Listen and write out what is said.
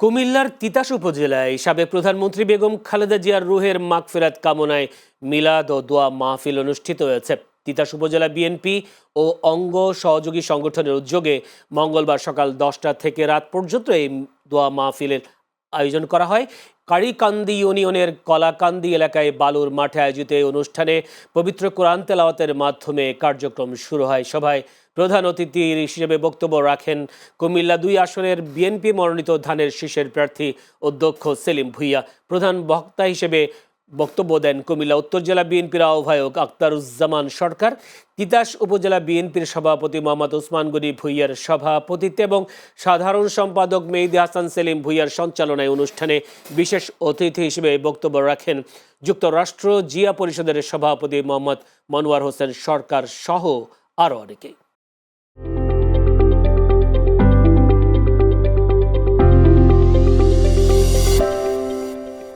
কুমিল্লার তিতাস উপজেলায় সাবেক প্রধানমন্ত্রী বেগম খালেদা জিয়ার রুহের মাগফিরাত কামনায় মিলাদ ও দোয়া মাহফিল অনুষ্ঠিত হয়েছে। তিতাস উপজেলা বিএনপি ও অঙ্গ সহযোগী সংগঠনের উদ্যোগে মঙ্গলবার সকাল দশটা থেকে রাত পর্যন্ত এই দোয়া মাহফিলের আয়োজন করা হয়। কারিকান্দি ইউনিয়নের কলাকান্দি এলাকায় বালুর মাঠে আয়োজিত এই অনুষ্ঠানে পবিত্র কোরআন তেলাওয়াতের মাধ্যমে কার্যক্রম শুরু হয়। সভায় প্রধান অতিথি হিসেবে বক্তব্য রাখেন কুমিল্লা দুই আসনের বিএনপি মনোনীত ধানের শীষের প্রার্থী অধ্যক্ষ সেলিম ভুইয়া। প্রধান বক্তা হিসেবে বক্তব্য দেন কুমিল্লা উত্তর জেলা বিএনপির আহ্বায়ক আক্তারুজ্জামান সরকার, তিতাস উপজেলা বিএনপির সভাপতি মোহাম্মদ ওসমান গনি ভুইয়ার সভাপতিত্বে এবং সাধারণ সম্পাদক মেহেদি হাসান সেলিম ভুইয়ার সঞ্চালনায় অনুষ্ঠানে বিশেষ অতিথি হিসেবে বক্তব্য রাখেন যুক্তরাষ্ট্র জিয়া পরিষদের সভাপতি মোহাম্মদ মনোয়ার হোসেন সরকার সহ আরও অনেকে